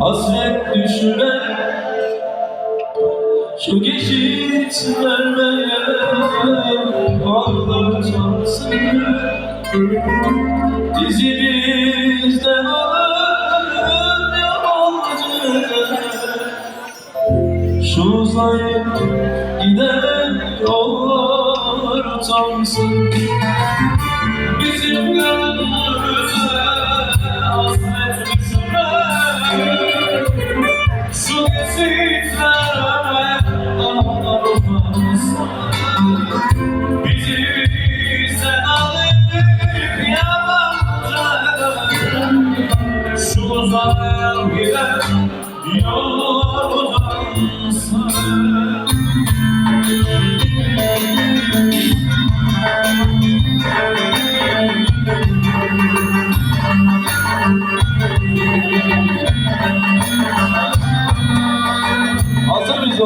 Hasret düşüren Şu geçitlermeye Bağlar çalsın Dizimizden alın yabancı. Şu zayıf giden yollar utansın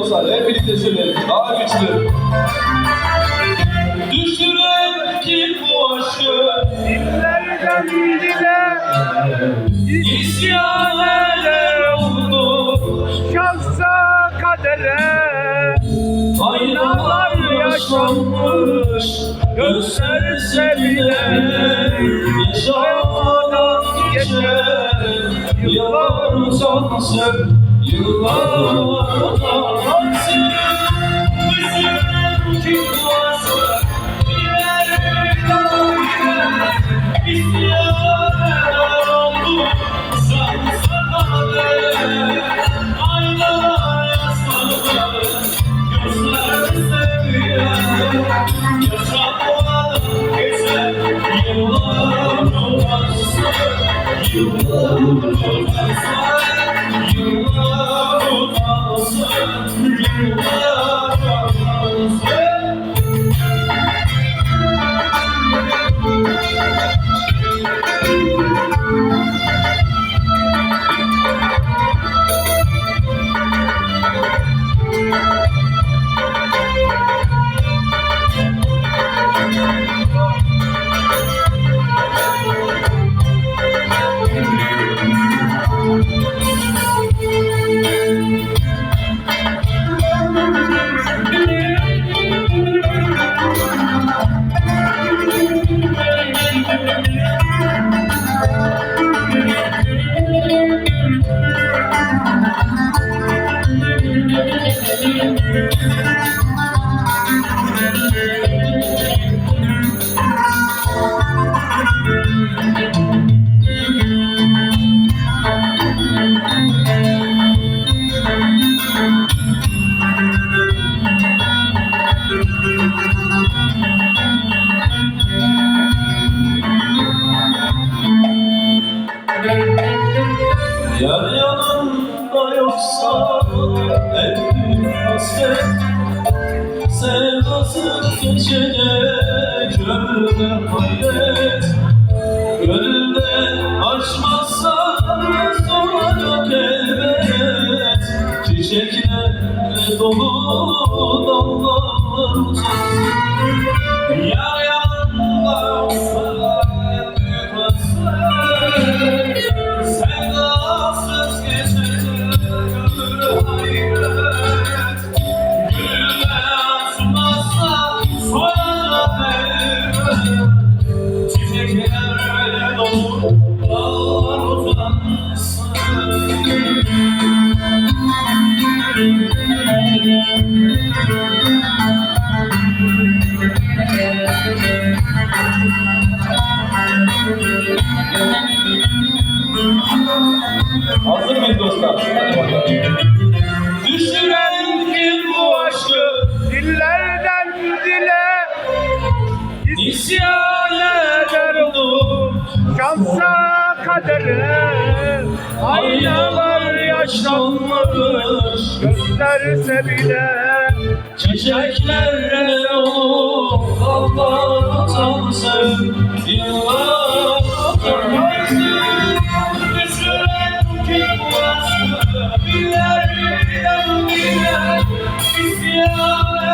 dostlar? Hep birlikte söyleyelim. Daha güçlü. Düşüren kim bu aşkı? Dillerden dile İsyan eder oldu. şansa kadere Aynalar yaşanmış. Gösterse bile yaşamadan geçer. Yıllar utansın. Yıllar utansın. Yar yanımda yoksa hep bir hasret Sevdasız geçecek ömrüme hayret. Gönülde açmazsan soracak elbet. Çiçeklerle dolu dallar uzansın Hazır mıyız dostlar? Hadi bakalım. Düşüren kim bu aşkı? dillerden dile İsyan eder oldu. şansa kadere Aynalar yaşlanmamış. gösterse bile Çiçeklerle dolu dallar utansın. Yıllar